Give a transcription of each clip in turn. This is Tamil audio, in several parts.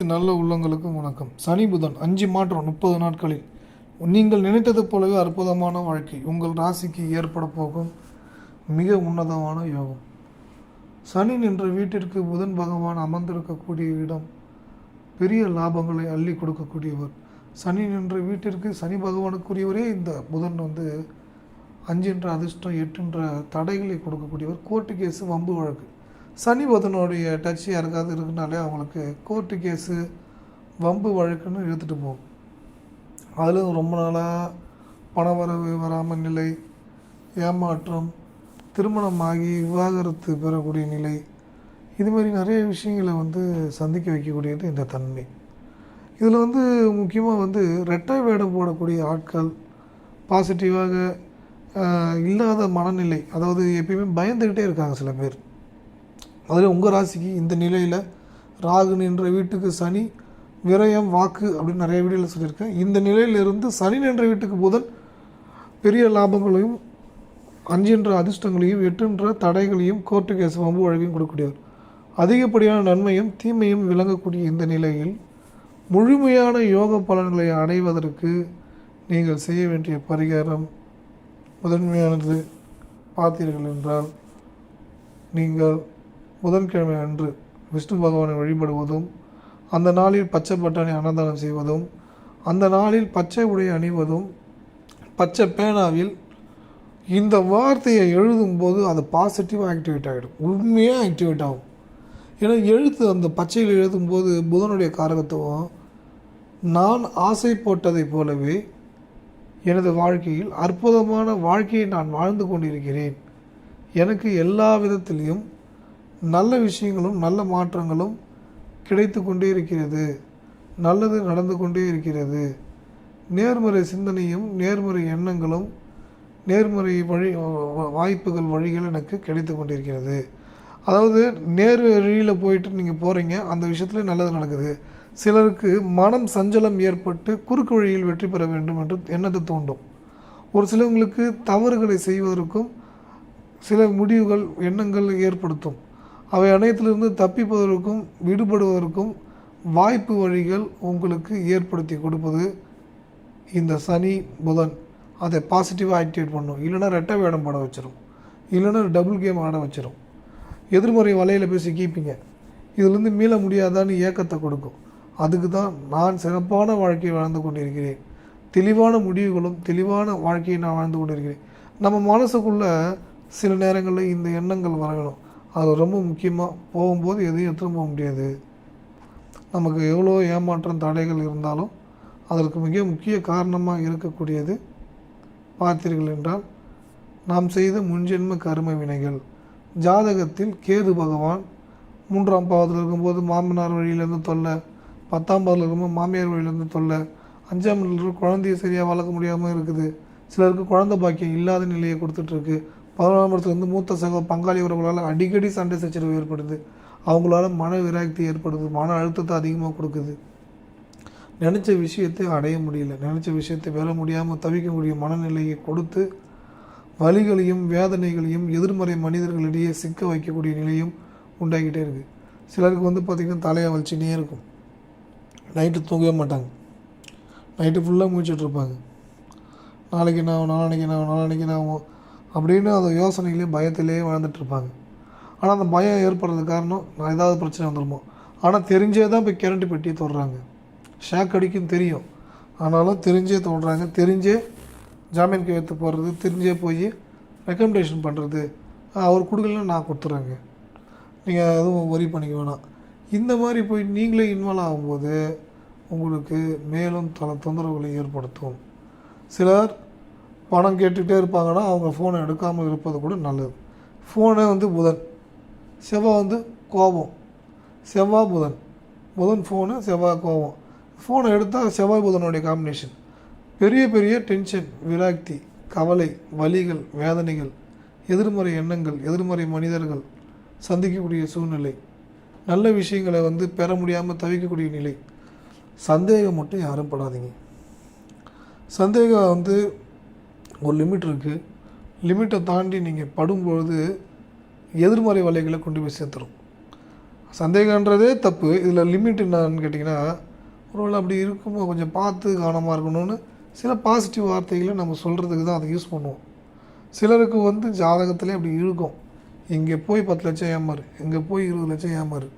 நல்ல உள்ளங்களுக்கும் வணக்கம். சனி புதன் அஞ்சு மாற்றம் முப்பது நாட்களில். நீங்கள் நினைத்தது போலவே அற்புதமான வாழ்க்கை. உங்கள் ராசிக்கு ஏற்பட போகும் மிக உன்னதமான யோகம். சனி நின்ற வீட்டிற்கு புதன் பகவான் அமர்ந்திருக்கக்கூடிய இடம் பெரிய லாபங்களை அள்ளி கொடுக்கக்கூடியவர். சனி நின்ற வீட்டிற்கு சனி பகவானுக்குரியவரே இந்த புதன் வந்து அஞ்சுன்ற அதிர்ஷ்டம் எட்டுன்ற தடைகளை கொடுக்கக்கூடியவர். கோர்ட்டு கேஸு வம்பு வழக்கு. சனி புதனுடைய டச் யாருக்காவது இருக்குனாலே அவங்களுக்கு கோர்ட்டு கேஸு வம்பு வழக்குன்னு இழுத்துட்டு போகும். அதில் ரொம்ப நாளாக பணவரவு வராமல் நிலை ஏமாற்றம் திருமணமாகி விவாகரத்து பெறக்கூடிய நிலை இது மாதிரி நிறைய விஷயங்களை வந்து சந்திக்க வைக்கக்கூடியது இந்த தன்மை. இதில் வந்து முக்கியமாக வந்து ரெட்டை வேடம் போடக்கூடிய ஆட்கள் பாசிட்டிவாக இல்லாத மனநிலை அதாவது எப்பயுமே பயந்துக்கிட்டே இருக்காங்க சில பேர். அதில் உங்கள் ராசிக்கு இந்த நிலையில் ராகு நின்ற வீட்டுக்கு சனி விரயம் வாக்கு அப்படின்னு நிறைய வீடியோவில் சொல்லியிருக்கேன். இந்த நிலையிலிருந்து சனி நின்ற வீட்டுக்கு புதன் பெரிய லாபங்களையும் அஞ்சுன்ற அதிர்ஷ்டங்களையும் எட்டுன்ற தடைகளையும் கோர்ட்டு கேஸ் வம்பு வழக்கையும் கொடுக்கக்கூடியவர். அதிகப்படியான நன்மையும் தீமையும் விளங்கக்கூடிய இந்த நிலையில் முழுமையான யோக பலன்களை அடைவதற்கு நீங்கள் செய்ய வேண்டிய பரிகாரம் முதன்மையானது பார்த்தீர்கள் என்றால் நீங்கள் புதன்கிழமை அன்று விஷ்ணு பகவானை வழிபடுவதும் அந்த நாளில் பச்சை பட்டாணி அன்னதானம் செய்வதும் அந்த நாளில் பச்சை உடை அணிவதும் பச்சை பேனாவில் இந்த வார்த்தையை எழுதும்போது அது பாசிட்டிவாக ஆக்டிவேட் ஆகிடும். உண்மையாக ஆக்டிவேட் ஆகும். ஏன்னா எழுத்து அந்த பச்சையில் எழுதும்போது புதனுடைய காரகத்துவம் நான் ஆசை போட்டதைப் போலவே எனது வாழ்க்கையில் அற்புதமான வாழ்க்கையை நான் வாழ்ந்து கொண்டிருக்கிறேன். எனக்கு எல்லா விதத்திலையும் நல்ல விஷயங்களும் நல்ல மாற்றங்களும் கிடைத்து கொண்டே இருக்கிறது. நல்லது நடந்து கொண்டே இருக்கிறது. நேர்மறை சிந்தனையும் நேர்மறை எண்ணங்களும் நேர்மறை வழி வாய்ப்புகள் வழிகள் எனக்கு கிடைத்து கொண்டிருக்கிறது. அதாவது நேர் வழியில் போயிட்டு நீங்கள் போகிறீங்க அந்த விஷயத்தில் நல்லது நடக்குது. சிலருக்கு மனம் சஞ்சலம் ஏற்பட்டு குறுக்கு வழியில் வெற்றி பெற வேண்டும் என்று எண்ணத்தை தூண்டும். ஒரு சிலவங்களுக்கு தவறுகளை செய்வதற்கும் சில முடிவுகள் எண்ணங்கள் ஏற்படுத்தும். அவை அனைத்திலிருந்து தப்பிப்பதற்கும் விடுபடுவதற்கும் வாய்ப்பு வழிகள் உங்களுக்கு ஏற்படுத்தி கொடுப்பது இந்த சனி புதன். அதை பாசிட்டிவாக ஆக்டிவேட் பண்ணும். இல்லைன்னா ரெட்டை வேடம் போட வச்சிடும் இல்லைன்னா டபுள் கேம் ஆட வச்சிடும் எதிர்மறை வலையில் பேசி கேட்பீங்க இதிலிருந்து மீள முடியாதான்னு ஏக்கத்தை கொடுக்கும். அதுக்கு தான் நான் சிறப்பான வாழ்க்கையை வாழ்ந்து கொண்டிருக்கிறேன். தெளிவான முடிவுகளும் தெளிவான வாழ்க்கையை நான் வாழ்ந்து கொண்டிருக்கிறேன். நம்ம மனசுக்குள்ளே சில நேரங்களில் இந்த எண்ணங்கள் வரணும். அது ரொம்ப முக்கியமாக போகும்போது எதையும் எடுத்துகிட்டு போக முடியாது. நமக்கு எவ்வளோ ஏமாற்றம் தடைகள் இருந்தாலும் அதற்கு மிக முக்கிய காரணமாக இருக்கக்கூடியது பார்த்தீர்கள் என்றால் நாம் செய்த முன்ஜென்ம கரும வினைகள். ஜாதகத்தில் கேது பகவான் மூன்றாம் பாவத்தில் இருக்கும்போது மாமனார் வழியிலேருந்து தொல்லை பத்தாம் பாவத்தில் இருக்கும்போது மாமியார் வழியிலேருந்து தொல்லை அஞ்சாம் குழந்தையை குழந்தைய சரியாக வளர்க்க முடியாமல் இருக்குது. சிலருக்கு குழந்தை பாக்கியம் இல்லாத நிலையை கொடுத்துட்ருக்கு பதினொன்றாம் இடத்துல மூத்த சக பங்காளி உறவுகளால் அடிக்கடி சண்டை சச்சரவு ஏற்படுது. அவங்களால மன விராக்தி ஏற்படுது. மன அழுத்தத்தை அதிகமாக கொடுக்குது. நினச்ச விஷயத்தை அடைய முடியல. நினச்ச விஷயத்தை பெற முடியாமல் தவிக்கக்கூடிய மனநிலையை கொடுத்து வலிகளையும் வேதனைகளையும் எதிர்மறை மனிதர்களிடையே சிக்க வைக்கக்கூடிய நிலையும் உண்டாகிட்டே இருக்குது சிலருக்கு வந்து பார்த்திங்கன்னா தலையை வலிச்சுனே இருக்கும். நைட்டு தூங்கவே மாட்டாங்க. நைட்டு ஃபுல்லாக முடிச்சிட்ருப்பாங்க நாளைக்கு என்ன ஆகும்? நாளைக்கு என்ன ஆகும்? நாளைக்கு என்ன ஆகும்? அப்படின்னு அந்த யோசனையிலையும் பயத்திலேயே வாழ்ந்துட்டுருப்பாங்க. ஆனால் அந்த பயம் ஏற்படுறதுக்கு காரணம் நான் ஏதாவது பிரச்சனை வந்துடுமோ ஆனால் தெரிஞ்சே தான் போய் கரண்ட்டு பெட்டியை தொடுறாங்க. ஷாக் அடிக்கும் தெரியும். ஆனாலும் தெரிஞ்சே தொடுறாங்க. தெரிஞ்சே ஜாமீன் கையெழுத்து போடுறது தெரிஞ்சே போய் ரெக்கமெண்டேஷன் பண்ணுறது அவர் கொடுக்கலன்னு நான் கொடுத்துட்றேங்க. நீங்கள் எதுவும் ஒரி பண்ணிக்க வேணாம். இந்த மாதிரி போய் நீங்களே இன்வால்வ் ஆகும்போது உங்களுக்கு மேலும் பல தொந்தரவுகளை ஏற்படுத்தும். சிலர் பணம் கேட்டுகிட்டே இருப்பாங்கன்னா அவங்க ஃபோனை எடுக்காமல் இருப்பது கூட நல்லது. ஃபோனே வந்து புதன். செவ்வாய் வந்து கோபம். செவ்வாய் புதன். புதன் ஃபோனு செவ்வாய் கோபம். ஃபோனை எடுத்தால் செவ்வாய் புதனுடைய காம்பினேஷன் பெரிய பெரிய டென்ஷன் விராக்தி கவலை வலிகள் வேதனைகள் எதிர்மறை எண்ணங்கள் எதிர்மறை மனிதர்கள் சந்திக்கக்கூடிய சூழ்நிலை. நல்ல விஷயங்களை வந்து பெற முடியாமல் தவிக்கக்கூடிய நிலை. சந்தேகம் மட்டும் யாரும் படாதீங்க. சந்தேகம் வந்து ஒரு லிமிட் இருக்குது லிமிட்டை தாண்டி நீங்கள் படும்பொழுது எதிர்மறை வலைகளை கொண்டு போய் சேர்த்துரும். சந்தேகன்றதே தப்பு. இதில் லிமிட் என்னன்னு கேட்டிங்கன்னா ஒருவேளை அப்படி இருக்கும்போது கொஞ்சம் பார்த்து கவனமாக இருக்கணும்னு சில பாசிட்டிவ் வார்த்தைகளை நம்ம சொல்கிறதுக்கு தான் அதை யூஸ் பண்ணுவோம். சிலருக்கு வந்து ஜாதகத்திலே அப்படி இருக்கும் இங்கே போய் பத்து லட்சம் ஏமாறு இங்கே போய் இருபது லட்சம் ஏமாறு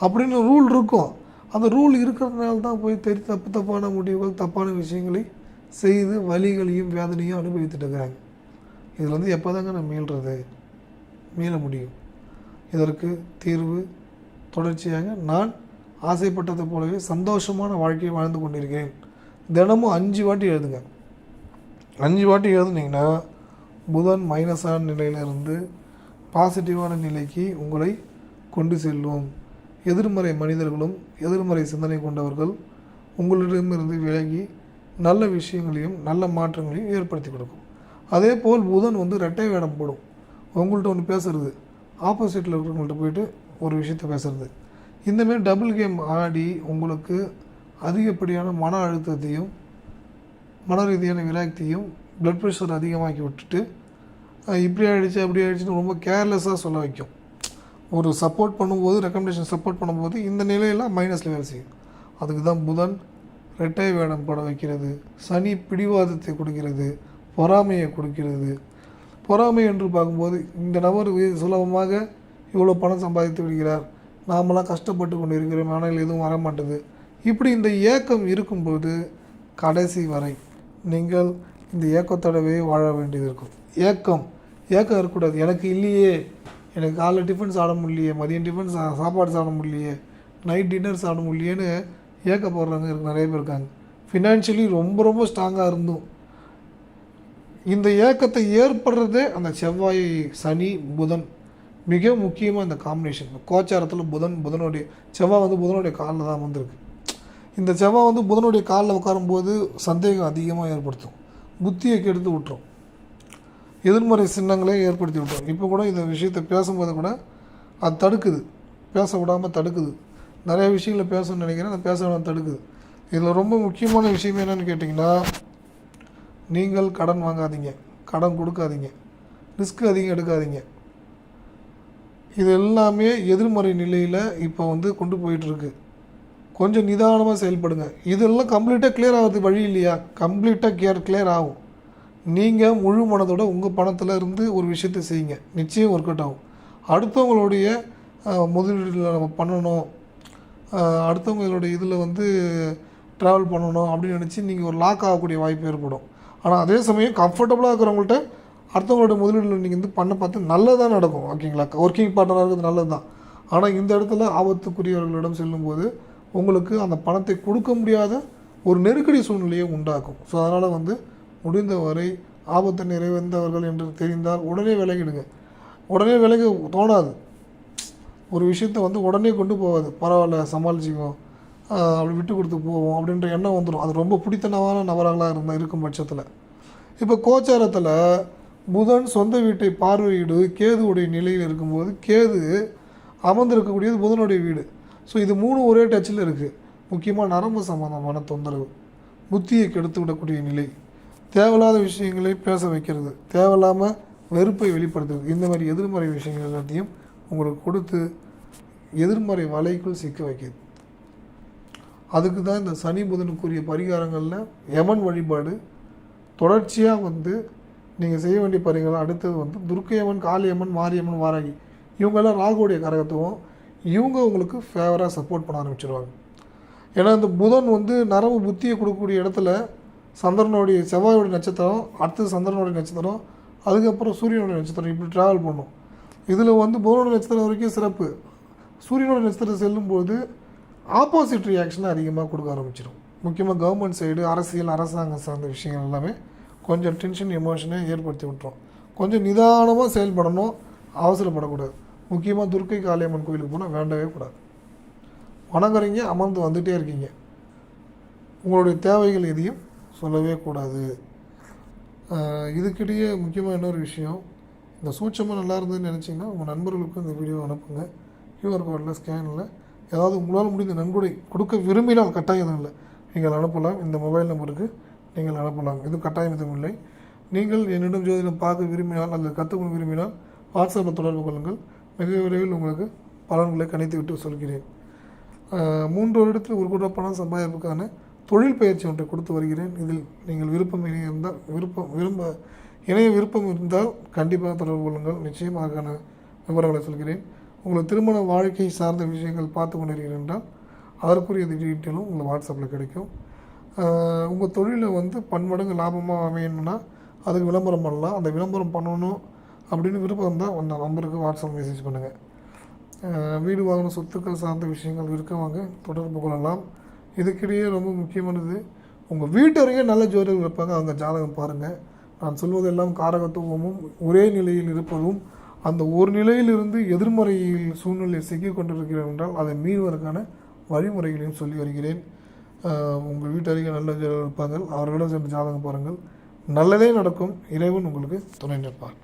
அப்படின்னு ரூல் இருக்கும். அந்த ரூல் இருக்கிறதுனால தான் போய் தெரி தப்பு தப்பான முடிவுகள் தப்பான விஷயங்களை செய்து வலிகளையும் வேதனையும் அனுபவித்துட்டு இருக்கிறாங்க. இதில் வந்து எப்போ தாங்க நான் மீள்றது? மீள முடியும். இதற்கு தீர்வு தொடர்ச்சியாக நான் ஆசைப்பட்டது போலவே சந்தோஷமான வாழ்க்கையை வாழ்ந்து கொண்டிருக்கிறேன். தினமும் அஞ்சு வாட்டி எழுதுங்க. அஞ்சு வாட்டி எழுதுனீங்கன்னா புதன் மைனஸான நிலையிலிருந்து பாசிட்டிவான நிலைக்கு உங்களை கொண்டு செல்லும். எதிர்மறை மனிதர்களும் எதிர்மறை சிந்தனை கொண்டவர்கள் உங்களிடமிருந்து விலகி நல்ல விஷயங்களையும் நல்ல மாற்றங்களையும் ஏற்படுத்தி கொடுக்கும். அதே போல் புதன் வந்து ரெட்டை வேடம் போடும். உங்கள்கிட்ட ஒன்று பேசுறது. ஆப்போசிட்டில் இருக்கிறவங்கள்ட்ட போயிட்டு ஒரு விஷயத்த பேசுறது. இந்தமாரி டபுள் கேம் ஆடி உங்களுக்கு அதிகப்படியான மன அழுத்தத்தையும் மன ரீதியான விராக்தியும் ப்ளட் ப்ரெஷர் அதிகமாக்கி விட்டுட்டு இப்படி ஆகிடுச்சு அப்படி ஆகிடுச்சின்னு ரொம்ப கேர்லெஸ்ஸாக சொல்ல வைக்கும். ஒரு சப்போர்ட் பண்ணும்போது ரெக்கமெண்டேஷன் சப்போர்ட் பண்ணும்போது இந்த நிலையெல்லாம் மைனஸில் வேலை செய்யும். அதுக்கு தான் புதன் ரெட்டை வேடம் போட வைக்கிறது. சனி பிடிவாதத்தை கொடுக்கிறது. பொறாமையை கொடுக்கிறது. பொறாமை என்று பார்க்கும்போது இந்த நபர் சுலபமாக இவ்வளோ பணம் சம்பாதித்து விடுகிறார். நாமெல்லாம் கஷ்டப்பட்டு கொண்டு இருக்கிறோம் ஆனால் எதுவும் வர மாட்டேது இப்படி இந்த ஏக்கம் இருக்கும்போது கடைசி வரை நீங்கள் இந்த ஏக்கத்தோடவே வாழ வேண்டியது இருக்கும். ஏக்கம் ஏக்கம் இருக்கக்கூடாது. எனக்கு இல்லையே. எனக்கு காலைல டிஃபன் சாப்பிட முடியலையே. மதியம் டிஃபன் சா சாப்பாடு சாப்பிட முடியலையே. நைட் டின்னர் சாப்பிட முடியலையேன்னு ஏக்கப்படுறவங்க இருக்கு நிறைய பேர் இருக்காங்க. ஃபினான்ஷியலி ரொம்ப ரொம்ப ஸ்ட்ராங்காக இருந்தும். இந்த ஏக்கத்தை ஏற்படுறதே அந்த செவ்வாய் சனி புதன். மிக முக்கியமாக இந்த காம்பினேஷன் கோச்சாரத்தில் புதன் புதனுடைய செவ்வாய் வந்து புதனுடைய காலில் தான் வந்திருக்கு. இந்த செவ்வாய் வந்து புதனுடைய காலில் உட்காரும்போது சந்தேகம் அதிகமாக ஏற்படுத்தும். புத்தியை கெடுத்து விட்டுரும். எதிர்மறை சின்னங்களே ஏற்படுத்தி விட்டுரும். இப்போ கூட இந்த விஷயத்தை பேசும்போது கூட அது தடுக்குது. பேச விடாமல் தடுக்குது. நிறைய விஷயங்களை பேசணும்னு நினைக்கிறேன். அதை பேச விடாம தடுக்குது. இதில் ரொம்ப முக்கியமான விஷயம் என்னன்னு கேட்டிங்கன்னா நீங்கள் கடன் வாங்காதீங்க. கடன் கொடுக்காதீங்க. ரிஸ்க் அதிகம் எடுக்காதீங்க. இது எல்லாமே எதிர்மறை நிலையில் இப்போ வந்து கொண்டு போயிட்டுருக்கு. கொஞ்சம் நிதானமாக செயல்படுங்க. இதெல்லாம் கம்ப்ளீட்டாக கிளியர் ஆகிறதுக்கு வழி இல்லையா? கம்ப்ளீட்டாக கிளியர் கிளியர் ஆகும். நீங்கள் முழு மனதோட உங்கள் பணத்தில் இருந்து ஒரு விஷயத்தை செய்யுங்க. நிச்சயம் ஒர்க் அவுட் ஆகும். அடுத்தவங்களுடைய முதலீடுகளை நம்ம பண்ணணும். அடுத்தவங்களுடைய இதில் வந்து ட்ராவல் பண்ணணும் அப்படின்னு நினச்சி நீங்கள் ஒரு லாக் ஆகக்கூடிய வாய்ப்பு ஏற்படும். ஆனால் அதே சமயம் கம்ஃபர்டபுளாக இருக்கிறவங்கள்ட்ட அடுத்தவங்களோட முதலீடுல நீங்கள் வந்து பண்ண பார்த்து நல்லதாக நடக்கும் ஓகேங்களா? ஒர்க்கிங் பார்ட்னராக இருக்கிறது நல்லது தான் ஆனால் இந்த இடத்துல ஆபத்துக்குரியவர்களிடம் செல்லும்போது உங்களுக்கு அந்த பணத்தை கொடுக்க முடியாத ஒரு நெருக்கடி சூழ்நிலையை உண்டாக்கும். ஸோ அதனால் வந்து முடிந்த வரை ஆபத்து நிறைவேந்தவர்கள் என்று தெரிந்தால் உடனே விலகிடுங்க. உடனே விலக தோணாது. ஒரு விஷயத்தை வந்து உடனே கொண்டு போகாது. பரவாயில்ல சமாளிச்சிக்குவோம் அப்படி விட்டு கொடுத்து போவோம் அப்படின்ற எண்ணம் வந்துடும் அது ரொம்ப பிடித்தனமான நபர்களாக இருந்தால் இருக்கும் பட்சத்தில். இப்போ கோச்சாரத்தில் புதன் சொந்த வீட்டை பார்வையிடு கேதுவுடைய நிலையில் இருக்கும்போது கேது அமர்ந்திருக்கக்கூடியது புதனுடைய வீடு. ஸோ இது மூணு ஒரே டச்சில் இருக்குது முக்கியமாக நரம்பு சம்பந்தமான தொந்தரவு புத்தியை கெடுத்து விடக்கூடிய நிலை தேவையில்லாத விஷயங்களை பேச வைக்கிறது தேவையில்லாமல் வெறுப்பை வெளிப்படுத்துறது. இந்த மாதிரி எதிர்மறை விஷயங்கள் எல்லாத்தையும் உங்களுக்கு கொடுத்து எதிர்மறை வலைக்குள் சிக்க வைக்கிது அதுக்கு தான் இந்த சனி புதனுக்குரிய பரிகாரங்களில் யமன் வழிபாடு தொடர்ச்சியாக வந்து நீங்கள் செய்ய வேண்டிய பரிகாரம் அடுத்தது வந்து துர்க்கையம்மன் காளியம்மன் மாரியம்மன் வாராகி இவங்கெல்லாம் ராகுடைய கரகத்துவம். இவங்க உங்களுக்கு ஃபேவராக சப்போர்ட் பண்ண ஆரம்பிச்சிருவாங்க. ஏன்னா இந்த புதன் வந்து நரம்பு புத்தியை கொடுக்கக்கூடிய இடத்துல சந்திரனுடைய செவ்வாயோடைய நட்சத்திரம் அடுத்தது சந்திரனுடைய நட்சத்திரம் அதுக்கப்புறம் சூரியனுடைய நட்சத்திரம் இப்படி ட்ராவல் பண்ணும். இதில் வந்து புதனுடைய நட்சத்திரம் வரைக்கும் சிறப்பு. சூரியனோட நட்சத்திரம் செல்லும்போது ஆப்போசிட் ரியாக்ஷன் அதிகமாக கொடுக்க ஆரம்பிச்சிடும். முக்கியமாக கவர்மெண்ட் சைடு அரசியல் அரசாங்கம் சார்ந்த விஷயங்கள் எல்லாமே கொஞ்சம் டென்ஷன் எமோஷனை ஏற்படுத்தி விட்டுரும். கொஞ்சம் நிதானமாக செயல்படணும் அவசரப்படக்கூடாது. முக்கியமாக துர்க்கை காளியம்மன் கோயிலுக்கு போனால் வேண்டவே கூடாது. வணங்குறீங்க அமர்ந்து வந்துகிட்டே இருக்கீங்க. உங்களுடைய தேவைகள் எதையும் சொல்லவே கூடாது. இதுக்கிட்டேயே இதுக்கிடையே முக்கியமாக இன்னொரு விஷயம் இந்த சூட்சமாக நல்லா இருந்ததுன்னு நினச்சிங்கன்னா உங்கள் நண்பர்களுக்கும் இந்த வீடியோ அனுப்புங்க. கியூஆர் கோடில் ஸ்கேனில் ஏதாவது உங்களால் முடிந்த நன்கொடை கொடுக்க விரும்பினால் கட்டாயம் இல்லை. நீங்கள் அனுப்பலாம். இந்த மொபைல் நம்பருக்கு நீங்கள் அனுப்பலாம். இது கட்டாயம் எதுவும் இல்லை. நீங்கள் என்னிடம் ஜோதிடம் பார்க்க விரும்பினால் அல்லது கற்றுக்கொள்ள விரும்பினால் வாட்ஸ்அப்பில் தொடர்பு கொள்ளுங்கள். மிக விரைவில் உங்களுக்கு பலன்களை கணித்து விட்டு சொல்கிறேன் மூன்று வருடத்தில் ஒரு கூட பணம் சம்பாதிப்புக்கான தொழில் பயிற்சி ஒன்றை கொடுத்து வருகிறேன். இதில் நீங்கள் விருப்பம் இணைய இருந்தால் விருப்பம் விரும்ப இணைய விருப்பம் இருந்தால் கண்டிப்பாக தொடர்பு கொள்ளுங்கள். நிச்சயமாக அதுக்கான விவரங்களை சொல்கிறேன். உங்களை திருமண வாழ்க்கை சார்ந்த விஷயங்கள் பார்த்து கொண்டிருக்கிறேன் என்றால் அதற்குரிய டீட்டெயிலும் உங்களுக்கு வாட்ஸ்அப்பில் கிடைக்கும். உங்கள் தொழிலை வந்து பன்மடங்கு லாபமாக அமையணும்னா அதுக்கு விளம்பரம் பண்ணலாம். அந்த விளம்பரம் பண்ணணும் அப்படின்னு விருப்பம் இருந்தால் அந்த நம்பருக்கு வாட்ஸ்அப் மெசேஜ் பண்ணுங்கள் வீடு வாங்கின சொத்துக்கள் சார்ந்த விஷயங்கள் இருக்கவங்க தொடர்பு கொள்ளலாம். இதுக்கிடையே ரொம்ப முக்கியமானது உங்கள் வீட்டு நல்ல ஜோதிடர்கள் இருப்பாங்க. அவங்க ஜாதகம் பாருங்கள் நான் சொல்வதெல்லாம் காரகத்துவமும் ஒரே நிலையில் இருப்பதும் அந்த ஒரு நிலையிலிருந்து எதிர்மறையில் சூழ்நிலையை சிக்கிக் கொண்டிருக்கிறோம் என்றால் அதை மீறுவதற்கான வழிமுறைகளையும் சொல்லி வருகிறேன். உங்கள் வீட்டு அருகே நல்ல இருப்பார்கள். அவர்களிடம் சென்று ஜாதகம் பாருங்கள். நல்லதே நடக்கும். இறைவன் உங்களுக்கு துணை நிற்பார்.